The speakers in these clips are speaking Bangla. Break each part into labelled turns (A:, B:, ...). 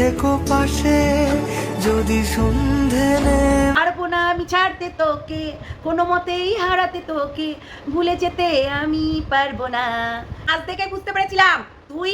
A: থেকো পাশে, যদি সন্ধে
B: পারব না আমি ছাড়তে তোকে, কোনো মতেই হারাতে তোকে, ভুলে যেতে আমি পারব না। আজ থেকে বুঝতে পেরেছিলাম, তুই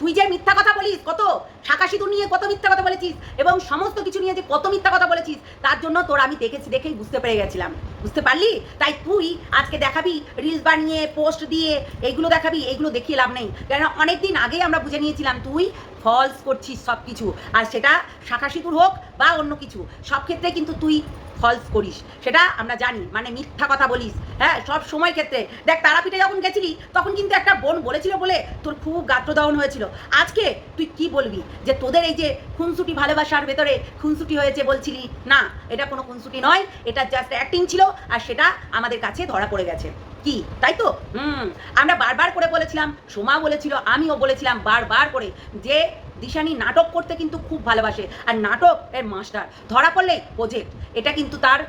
B: তুই যে মিথ্যা কথা বলিস, কত শাখা সিঁদুর নিয়ে কত মিথ্যা কথা বলেছিস, এবং সমস্ত কিছু নিয়ে যে কত মিথ্যা কথা বলেছিস, তার জন্য তোর আমি দেখেছি, দেখেই বুঝতে পেরে গেছিলাম। বুঝতে পারলি? তাই তুই আজকে দেখাবি রিলস বানিয়ে পোস্ট দিয়ে এইগুলো দেখাবি এইগুলো দেখিয়ে লাভ নেই। কেন অনেক দিন আগেই আমরা বুঝে নিয়েছিলাম, তুই ফলস করছিস সব কিছু আর সেটা শাখা সিঁদুর হোক বা অন্য কিছু, সব ক্ষেত্রে কিন্তু তুই ফলস করিস। সেটা আমরা জানি মানে মিথ্যা কথা বলিস হ্যাঁ? সব সময় ক্ষেত্রে। দেখ, তারাপীঠে যখন গেছিলি, তখন কিন্তু একটা বোন বলেছিল বলে তোর খুব গাত্রদাহন হয়েছিল। আজকে তুই কি বলবি? যে তোদের এই যে খুনসুটি ভালোবাসার ভেতরে খুনসুটি হয়েছে বলছিলি, না, এটা কোনো খুনসুটি নয়, এটা জাস্ট অ্যাক্টিং ছিল আর সেটা আমাদের কাছে ধরা পড়ে গেছে। কি? তাই তো? হুম। আমরা বারবার করে বলেছিলাম সোমা বলেছিল, আমিও বলেছিলাম বারবার করে যে দিশানি নাটক করতে কিন্তু খুব ভালোবাসে। আর নাটক এর মাস্টার। ধরা পড়লেই প্রজেক্ট এটা কিন্তু তার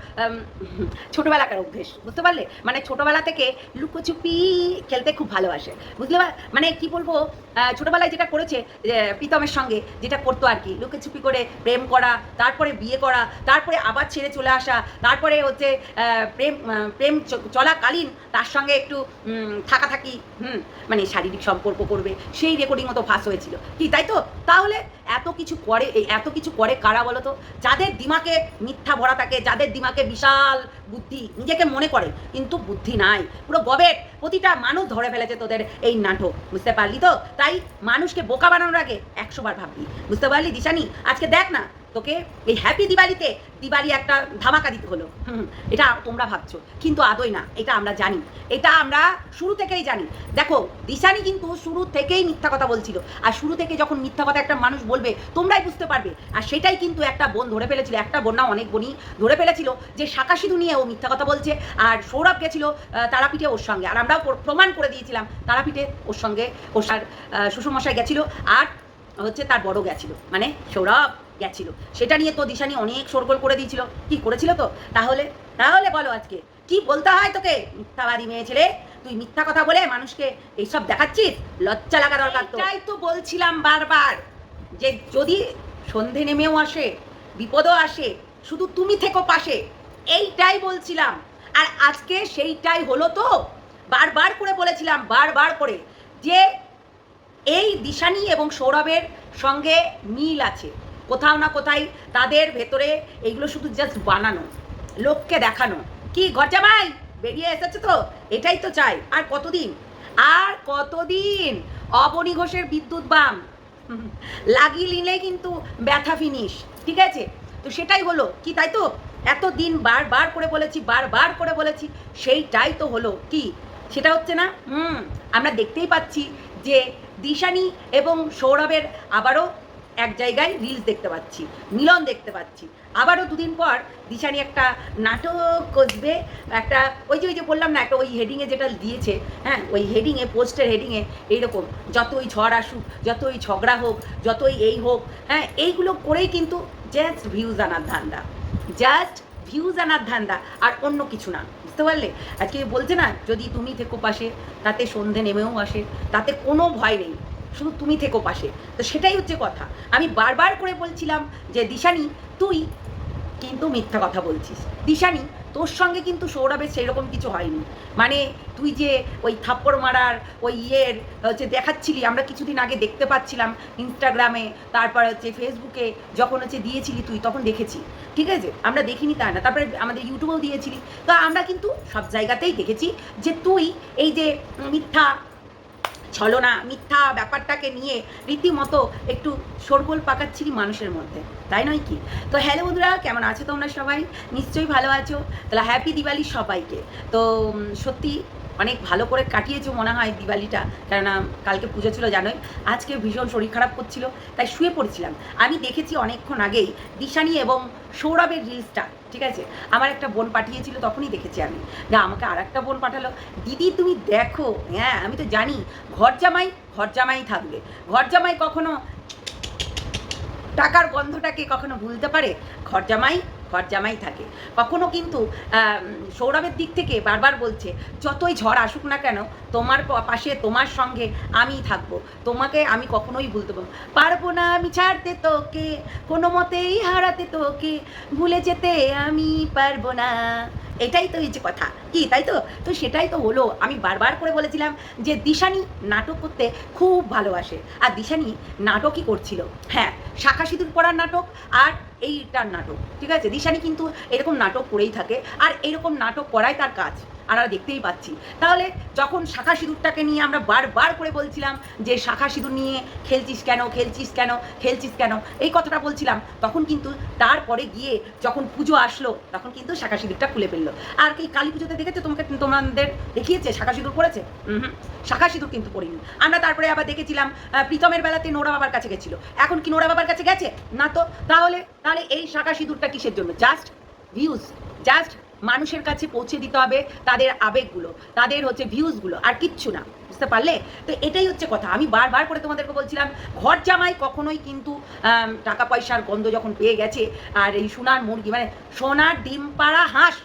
B: ছোটবেলাকার অভ্যেস। বুঝতে পারলে? মানে ছোটবেলা থেকে লুকোচুপি খেলতে খুব ভালোবাসে। বুঝলে মানে কি বলব? ছোটবেলায় যেটা করেছে প্রীতমের সঙ্গে যেটা করতো আর কি। লুকোচুপি করে প্রেম করা, তারপরে বিয়ে করা, তারপরে আবার ছেড়ে চলে আসা, তারপরে হচ্ছে প্রেম প্রেম চলাকালীন তার সঙ্গে একটু থাকা থাকি হুম মানে শারীরিক সম্পর্ক করবে। সেই রেকর্ডিং মতো ফাঁস হয়েছিল। কি, তাই তো? তাহলে এত কিছু করে এত কিছু করে কারা বলো তো? যাদের দিমাকে মিথ্যা ভরা থাকে, যাদের দিমাকে বিশাল বুদ্ধি, নিজেকে মনে করে, কিন্তু বুদ্ধি নাই। পুরো গবেট প্রতিটা মানুষ ধরে ফেলেছে তোদের এই নাটক, বুঝতে পারলি তো? তাই মানুষকে বোকা বানানোর আগে একশোবার ভাববি। বুঝতে পারলি দিশানি? আজকে দেখ না তোকে এই হ্যাপি দিওয়ালিতে দিওয়ালি একটা ধামাকা দিতে হলো। এটা তোমরা ভাবছ, কিন্তু আদৌ না, এটা আমরা জানি। এটা আমরা শুরু থেকেই জানি। দেখো, দিশানি কিন্তু শুরু থেকেই মিথ্যা কথা বলছিল। আর শুরু থেকে যখন মিথ্যা কথা একটা মানুষ বলবে, তোমরাই বুঝতে পারবে। আর সেটাই কিন্তু একটা বোন ধরে ফেলেছিল, একটা বোন না অনেক বোনই ধরে ফেলেছিল যে শাখা সিধু নিয়ে ও মিথ্যা কথা বলছে। আর সৌরভ গেছিল তারাপীঠে ওর সঙ্গে। আর আমরাও প্রমাণ করে দিয়েছিলাম, তারাপীঠে ওর সঙ্গে, ওর সার শ্বশুরমশাই গেছিল, আর হচ্ছে তার বড় গেছিল। মানে সৌরভ গেছিল। সেটা নিয়ে তো দিশানি অনেক শোরগোল করে দিয়েছিল। কি করেছিল তো? তাহলে তাহলে বলো আজকে, কি বলতে হয় তোকে, মিথ্যাবাদী মেয়ে ছেলে? তুই মিথ্যা কথা বলে মানুষকে এইসব দেখাচ্ছিস? লজ্জা লাগা দরকার তাই তো বলছিলাম বারবার, যে যদি সন্ধে নেমেও আসে, বিপদও আসে, শুধু তুমি থেকো পাশে, এইটাই বলছিলাম। আর আজকে সেইটাই হলো তো, বারবার করে বলেছিলাম, বারবার করে, যে এই দিশানি এবং সৌরভের সঙ্গে মিল আছে। কোথাও না কোথায় তাদের ভেতরে এইগুলো শুধু জাস্ট বানানো, লোককে দেখানো। কি গজামাই বেরিয়ে এসেছে তো? এটাই তো চাই। আর কতদিন? আর কতদিন? অবনী ঘোষের বিদ্যুৎ বাম। নিলে কিন্তু ব্যথা ফিনিশ ঠিক আছে? তো সেটাই হলো। কি তাই তো? এত দিন বারবার করে বলেছি বারবার করে বলেছি, সেইটাই তো হলো। কি? সেটা হচ্ছে না? হুম, আমরা দেখতেই পাচ্ছি যে দিশানি এবং সৌরভের আবারও এক জায়গায় রিলস দেখতে পাচ্ছি, মিলন দেখতে পাচ্ছি। আবারও দুদিন পর দিশানি একটা নাটক কষবে একটা ওই যে ওই যে বললাম না, একটা ওই হেডিংয়ে যেটা দিয়েছে হ্যাঁ ওই হেডিংয়ে পোস্টের হেডিংয়ে এইরকম, যতই ঝড় আসুক, যতই ঝগড়া হোক, যতই এই হোক হ্যাঁ এইগুলো করেই কিন্তু জাস্ট ভিউজ আনার ধান্দা জাস্ট ভিউজ আনার ধান্দা, আর অন্য কিছু না, বুঝতে পারলে? আজকে বলছে না, যদি তুমি থেকো পাশে, তাতে সন্ধে নেমেও আসে, তাতে কোনো ভয় নেই। শুধু তুমি থেকো পাশে। তো সেটাই হচ্ছে কথা। আমি বারবার করে বলছিলাম যে, দিশানি, তুই কিন্তু মিথ্যা কথা বলছিস। দিশানি, তোর সঙ্গে কিন্তু সৌরভের সেই রকম কিছু হয়নি। মানে তুই যে ওই থাপ্পড় মারার, ওই ইয়ের, হচ্ছে দেখাচ্ছিলি, আমরা কিছুদিন আগে দেখতে পাচ্ছিলাম ইনস্টাগ্রামে তারপর হচ্ছে ফেসবুকে যখন হচ্ছে দিয়েছিলি তুই, তখন দেখেছি। ঠিক আছে? আমরা দেখিনি তা না। তারপরে আমাদের ইউটিউবেও দিয়েছিলি। তো আমরা কিন্তু সব জায়গাতেই দেখেছি যে, তুই এই যে মিথ্যা ছলনা মিথ্যা ব্যাপারটাকে নিয়ে রীতিমতো একটু শোরগোল পাকাচ্ছিলি মানুষের মধ্যে, তাই নয় কি? তো হ্যালো বন্ধুরা, কেমন আছো তোমরা সবাই? নিশ্চয়ই ভালো আছো। তাহলে হ্যাপি দিওয়ালি সবাইকে। তো সত্যি অনেক ভালো করে কাটিয়েছো মনে হয় দিওয়ালিটা। কেননা কালকে পুজো ছিল, জানোই। আজকে ভীষণ শরীর খারাপ করছিল, তাই শুয়ে পড়ছিলাম। আমি দেখেছি অনেকক্ষণ আগেই দিশানি এবং সৌরভের রিলসটা ঠিক আছে? আমার একটা বোন পাঠিয়েছিল, তখনই দেখেছি আমি। না, আমাকে আর একটা বোন পাঠালো। দিদি, তুমি দেখো। হ্যাঁ আমি তো জানি, ঘর জামাই ঘর জামাই থাকবে। ঘর জামাই কখনো টাকার গন্ধটাকে কখনো ভুলতে পারে? ঘর জামাই ঘর জামাই থাকে। কখনো কিন্তু সৌরভের দিক থেকে বারবার বলছে, যতই ঝড় আসুক না কেন, তোমার পাশে তোমার সঙ্গে আমি থাকব। তোমাকে আমি কখনোই ভুলতে পারব পারব না আমি ছাড়তে তোকে, কোনো মতেই হারাতে তোকে, ভুলে যেতে আমি পারব না। এটাই তো হয়েছে কথা। কি, তাই তো? তো সেটাই তো হলো। আমি বারবার করে বলেছিলাম যে দিশানি নাটক করতে খুব ভালোবাসে। আর দিশানি নাটকই করছিল। হ্যাঁ শাখা সিঁদুর পড়ার নাটক আর এইটার নাটক, ঠিক আছে? দিশানি কিন্তু এরকম নাটক করেই থাকে। আর এরকম নাটক করাই তার কাজ। আমরা দেখতেই পাচ্ছি। তাহলে যখন শাখা সিঁদুরটাকে নিয়ে আমরা বারবার করে বলছিলাম যে, শাখা সিঁদুর নিয়ে খেলছিস কেন? খেলছিস কেন? খেলছিস কেন? এই কথাটা বলছিলাম। তখন কিন্তু তারপরে গিয়ে যখন পুজো আসলো, তখন কিন্তু শাখা সিঁদুরটা খুলে ফেলল। আর কি, কালী পুজোতে দেখেছ তোমাকে, তোমাদের দেখিয়েছে? শাখা সিঁদুর করেছে হুম। শাখা সিঁদুর কিন্তু পড়িনি। আমরা তারপরে আবার দেখেছিলাম প্রীতমের বেলাতে নোরা বাবার কাছে গেছিল। এখন কি নোরা বাবার কাছে গেছে? না তো? তাহলে তাহলে এই শাখা সিঁদুরটা কিসের জন্য? জাস্ট ভিউজ জাস্ট মানুষের কাছে পৌঁছে দিতে হবে তাদের আবেগগুলো, তাদের হচ্ছে ভিউজগুলো আর কিচ্ছু না, বুঝতে পারলে? তো এটাই হচ্ছে কথা। আমি বারবার করে তোমাদেরকে বলছিলাম, ঘর জামাই কখনোই কিন্তু টাকা পয়সার গন্ধ যখন পেয়ে গেছে, আর এই সোনার মুরগি মানে সোনার ডিম পাড়া হাঁস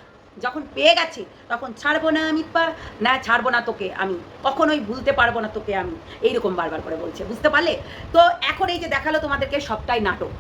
B: যখন পেয়ে গেছে, তখন ছাড়বো না আমি পা, না ছাড়বো না তোকে আমি, কখনোই ভুলতে পারব না তোকে আমি, এইরকম বারবার করে বলছে, বুঝতে পারলে? তো এখন এই যে দেখাল তোমাদেরকে সবটাই নাটক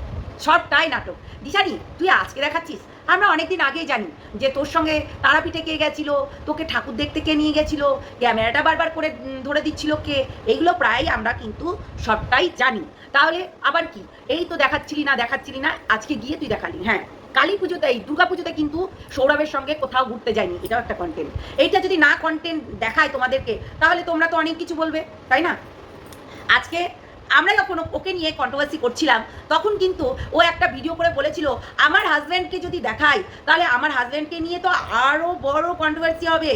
B: সবটাই নাটক। দিশানি তুই আজকে দেখাচ্ছিস? আমরা অনেকদিন আগেই জানি যে তোর সঙ্গে তারাপীঠে কে গেছিল, তোকে ঠাকুর দেখতে কে নিয়ে গেছিল, ক্যামেরাটা বারবার করে ধরে দিচ্ছিল কে, এইগুলো প্রায় আমরা কিন্তু সবটাই জানি। তাহলে আবার কি? এই তো দেখাচ্ছিলি না দেখাচ্ছিলি না, আজকে গিয়ে তুই দেখালি। হ্যাঁ কালী পুজোতে, এই দুর্গা পুজোতে কিন্তু সৌরভের সঙ্গে কোথাও ঘুরতে যায়নি এটাও একটা কন্টেন্ট এইটা যদি না কন্টেন্ট দেখায় তোমাদেরকে, তাহলে তোমরা তো অনেক কিছু বলবে, তাই না? আজকে আমরা যখন ওকে নিয়ে কন্ট্রোভার্সি করছিলাম, তখন কিন্তু ও একটা ভিডিও করে বলেছিল, আমার হাজব্যান্ডকে যদি দেখাই, তাহলে আমার হাজব্যান্ডকে নিয়ে তো আরও বড় কন্ট্রোভার্সি হবে।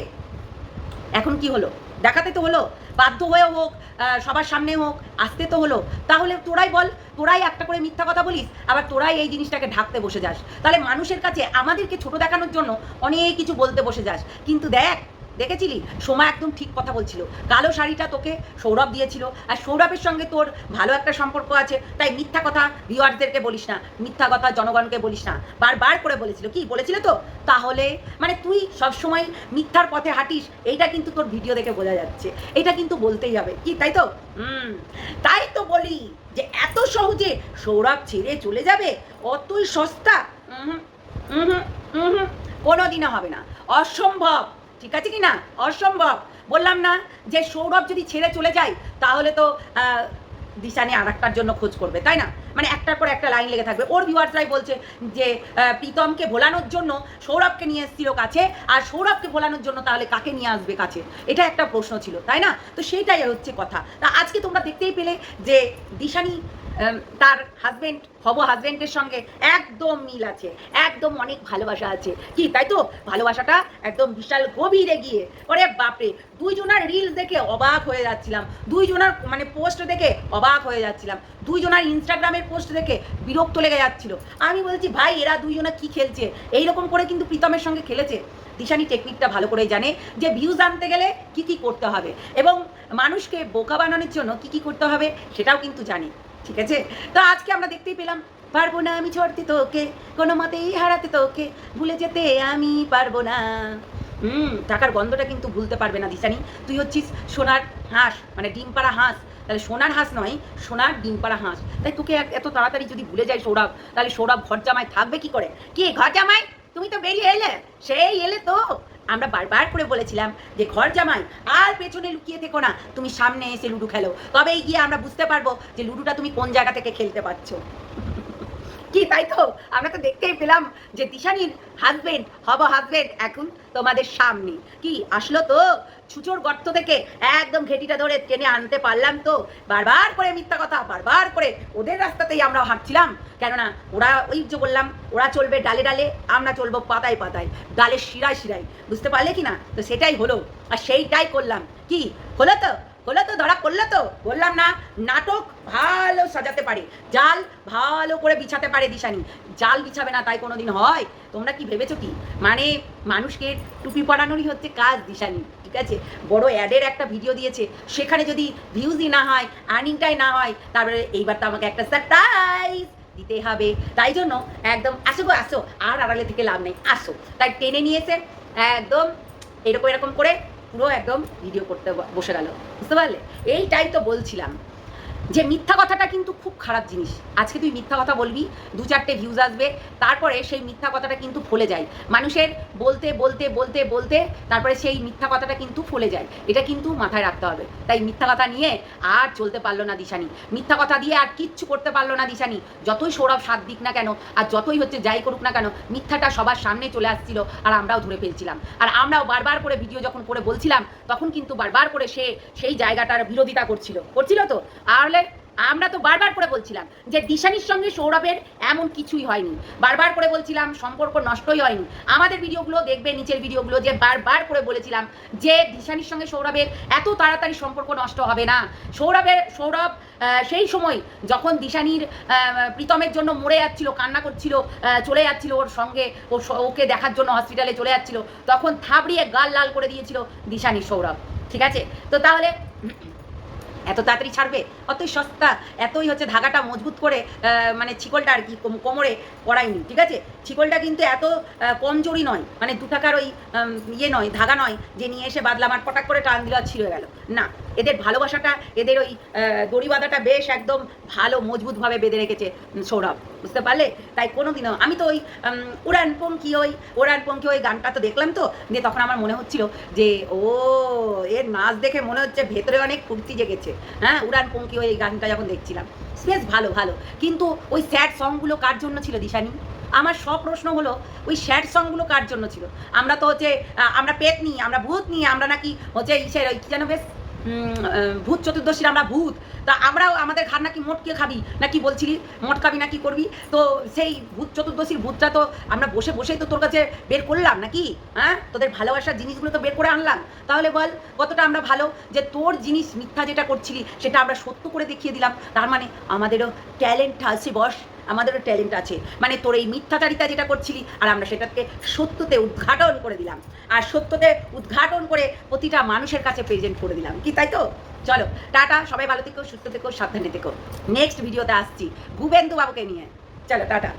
B: এখন কি হলো? দেখাতে তো হলো, বাধ্য হয়ে হোক সবার সামনে হোক, আসতে তো হলো। তাহলে তোরাই বল, তোরাই একটা করে মিথ্যা কথা বলিস, আবার তোরাই এই জিনিসটাকে ঢাকতে বসে যাস। তাহলে মানুষের কাছে আমাদেরকে ছোট দেখানোর জন্য অনেক কিছু বলতে বসে যাস। কিন্তু দেখ দেখেছিলি? সোমা একদম ঠিক কথা বলছিল। কালো শাড়িটা তোকে সৌরভ দিয়েছিল। আর সৌরভের সঙ্গে তোর ভালো একটা সম্পর্ক আছে। তাই মিথ্যা কথা ভিউয়ার্সদেরকে বলিস না। মিথ্যা কথা জনগণকে বলিস না। বারবার করে বলেছিল। কি? বলেছিল তো? তাহলে মানে তুই সবসময় মিথ্যার পথে হাঁটিস এইটা কিন্তু তোর ভিডিও দেখে বোঝা যাচ্ছে। এটা কিন্তু বলতেই হবে। কি? তাই তো? হুম। তাই তো বলি যে এত সহজে সৌরভ ছেড়ে চলে যাবে? অতই সস্তা? হুম হুম উহুম, কোনোদিনও হবে না। অসম্ভব। ঠিক আছে কি না অসম্ভব। বললাম না যে সৌরভ যদি ছেড়ে চলে যায়, তাহলে তো দিশানি আর একটার জন্য খোঁজ করবে, তাই না? মানে একটার পর একটা লাইন লেগে থাকবে। ওর ভিউয়ার্সরাই বলছে যে প্রীতমকে ভোলানোর জন্য সৌরভকে নিয়ে এসেছিল কাছে, আর সৌরভকে ভোলানোর জন্য তাহলে কাকে নিয়ে আসবে কাছে? এটা একটা প্রশ্ন ছিল, তাই না? তো সেইটাই হচ্ছে কথা। তা আজকে তোমরা দেখতেই পেলে যে দিশানি তার হাজবেন্ড হব হাজবেন্ডের সঙ্গে একদম মিল আছে, একদম অনেক ভালোবাসা আছে। কি, তাই তো? ভালোবাসাটা একদম বিশাল গভীরে গিয়ে। ওরে বাপরে, দুইজনার রিলস দেখে অবাক হয়ে যাচ্ছিলাম। দুইজনার মানে পোস্ট দেখে অবাক হয়ে যাচ্ছিলাম। দুইজনার ইনস্টাগ্রামের পোস্ট দেখে বিরক্ত লেগে যাচ্ছিল। আমি বলছি, ভাই, এরা দুইজনা কি খেলছে? এইরকম করে কিন্তু প্রীতমের সঙ্গে খেলেছে। দিশানি টেকনিকটা ভালো করেই জানে যে ভিউজ আনতে গেলে কি কি করতে হবে এবং মানুষকে বোকা বানানোর জন্য কি কি করতে হবে সেটাও কিন্তু জানে। ঠিক আছে? তো আজকে আমরা দেখতেই পেলাম, পারব না আমি ছড়তে তোকে, কোনো মতেই হারাতে তোকে, ভুলে যেতে আমি পারব না। হুম, টাকার গন্ধটা কিন্তু ভুলতে পারবে না দিশানি। তুই হচ্ছিস সোনার হাঁস মানে ডিম পাড়া হাঁস। তাহলে সোনার হাঁস নয়, সোনার ডিম পাড়া হাঁস। তাই তোকে এত তাড়াতাড়ি যদি ভুলে যায় সৌরভ, তাহলে সৌরভ ঘর জামায় থাকবে কি করে? কি ঘর জামাই? তুমি তো বেরিয়ে এলে, সেই এলে তো। আমরা বারবার করে বলেছিলাম যে, ঘর জামাই, আর পেছনে লুকিয়ে থেকো না, তুমি সামনে এসে লুডো খেলো। তবেই গিয়ে আমরা বুঝতে পারব যে, লুডোটা তুমি কোন জায়গা থেকে খেলতে পারছ। কি, তাই তো? আমরা তো দেখতেই পেলাম যে দিশানির হাজবেন্ড হব হাজবেন্ড এখন তোমাদের সামনে। কি, আসলো তো? ছুচোর গর্ত থেকে একদম ঘেটিটা ধরে টেনে আনতে পারলাম তো। বারবার করে মিথ্যা কথা, বারবার করে ওদের রাস্তাতেই আমরা হাঁটছিলাম। কেননা ওরা ওই যে বললাম, ওরা চলবে ডালে ডালে, আমরা চলবো পাতায় পাতায় ডালের শিরায় শিরায়। বুঝতে পারলে কি না? তো সেটাই হলো, আর সেইটাই করলাম। কি, হলো তো? হলো তো, ধরা করল তো। বললাম না, নাটক ভালো সাজাতে পারে। জাল ভালো করে বিছাতে পারে দিশানি। জাল বিছাবে না, তাই কোনোদিন হয়? তোমরা কি ভেবেছো কি? মানে মানুষকে টুপি পরানোরই হচ্ছে কাজ দিশানি, ঠিক আছে? বড় অ্যাডের একটা ভিডিও দিয়েছে, সেখানে যদি ভিউজই না হয় আর্নিংটাই না হয়, তারপরে এইবার তো আমাকে একটা সারপ্রাইজ দিতে হবে। তাই জন্য একদম আসো গো, আসো, আর আড়ালে থেকে লাভ নেই, আসো। তাই টেনে নিয়েছে, একদম এরকম এরকম করে পুরো একদম ভিডিও করতে বসে গেল। বুঝতে পারলে? এইটাই তো বলছিলাম। যে মিথ্যা কথাটা কিন্তু খুব খারাপ জিনিস। আজকে তুই মিথ্যা কথা বলবি, দু চারটে ভিউজ আসবে, তারপরে সেই মিথ্যা কথাটা কিন্তু ফলে যায়। মানুষের বলতে বলতে বলতে বলতে, তারপরে সেই মিথ্যা কথাটা কিন্তু ফলে যায়। এটা কিন্তু মাথায় রাখতে হবে। তাই মিথ্যা কথা নিয়ে আর চলতে পারল না দিশানি। মিথ্যা কথা দিয়ে আর কিচ্ছু করতে পারল না দিশানি। যতই সৌরভ সাত দিক না কেন, আর যতই হচ্ছে যাই করুক না কেন, মিথ্যাটা সবার সামনে চলে আসছিল আর আমরাও ধরে ফেলছিলাম। আর আমরাও বারবার করে ভিডিও যখন করে বলছিলাম, তখন কিন্তু বারবার করে সে সেই জায়গাটার বিরোধিতা করছিল। করছিল তো? তাহলে আমরা তো বারবার করে বলছিলাম যে দিশানির সঙ্গে সৌরভের এমন কিছুই হয়নি। বারবার করে বলছিলাম সম্পর্ক নষ্টই হয়নি। আমাদের ভিডিওগুলো দেখবে, নিচের ভিডিওগুলো যে বারবার করে বলেছিলাম যে দিশানির সঙ্গে সৌরভের এত তাড়াতাড়ি সম্পর্ক নষ্ট হবে না। সৌরভের, সৌরভ সেই সময় যখন দিশানির প্রীতমের জন্য মরে যাচ্ছিল, কান্না করছিল চলে যাচ্ছিল ওর সঙ্গে, ও ওকে দেখার জন্য হসপিটালে চলে যাচ্ছিল, তখন থাবড়িয়ে গাল লাল করে দিয়েছিল দিশানির সৌরভ। ঠিক আছে? তো তাহলে এত তাড়াতাড়ি ছাড়বে? অতই সস্তা, এতই হচ্ছে ধাগাটা মজবুত করে মানে ছিকলটা আর কি কোম- কোমরে পড়ায়নি ঠিক আছে? ছিকলটা কিন্তু এত কমজোরি নয়। মানে দু টাকার ওই ইয়ে নয়, ধাগা নয়, যে নিয়ে এসে বাদলাম আর পটাক করে টান দিল ছিঁড়ে গেল। না, এদের ভালোবাসাটা, এদের ওই দড়ি বাঁধাটা বেশ একদম ভালো, মজবুতভাবে বেঁধে রেখেছে সৌরভ। বুঝতে পারলে? তাই কোনোদিনও, আমি তো ওই উড়ান পঙ্কি ওই, উড়ান পঙ্কি ওই গানটা তো দেখলাম তো, দিয়ে তখন আমার মনে হচ্ছিল যে, ও, এর নাচ দেখে মনে হচ্ছে ভেতরে অনেক ফুর্তি জেগেছে। হ্যাঁ উড়ান পঙ্কি ওই গানটা যখন দেখছিলাম, বেশ ভালো ভালো। কিন্তু ওই স্যাড সংগুলো কার জন্য ছিল, দিশানি? আমার সব প্রশ্ন হলো, ওই স্যাড সংগুলো কার জন্য ছিল? আমরা তো হচ্ছে আমরা পেট নিই আমরা ভূত নিই আমরা নাকি হচ্ছে ইসের কি যেন বেশ ভূত চতুর্দশীর আমরা ভূত। তা আমরাও আমাদের ঘর নাকি মোটকে খাবি, নাকি বলছিলি মোট খাবি নাকি করবি? তো সেই ভূত চতুর্দশীর ভূতটা তো আমরা বসে বসেই তো তোর কাছে বের করলাম নাকি? হ্যাঁ? তোদের ভালোবাসার জিনিসগুলো তো বের করে আনলাম। তাহলে বল, কতটা আমরা ভালো যে তোর জিনিস মিথ্যা যেটা করছিলি, সেটা আমরা সত্য করে দেখিয়ে দিলাম। তার মানে আমাদেরও ট্যালেন্ট আছে বস। আমাদেরও ট্যালেন্ট আছে। মানে তোর এই মিথ্যাচারিতা যেটা করছিলি, আর আমরা সেটাকে সত্যতে উদ্ঘাটন করে দিলাম। আর সত্যতে উদ্ঘাটন করে প্রতিটা মানুষের কাছে প্রেজেন্ট করে দিলাম। কি তাই তো? চলো, টাটা, সবাই ভালো থেকো, সুস্থ থেকো, সাবধানে থেকো। নেক্সট ভিডিওতে আসছি। ভুবেন্দু বাবুকে নিয়ে। চলো, টাটা।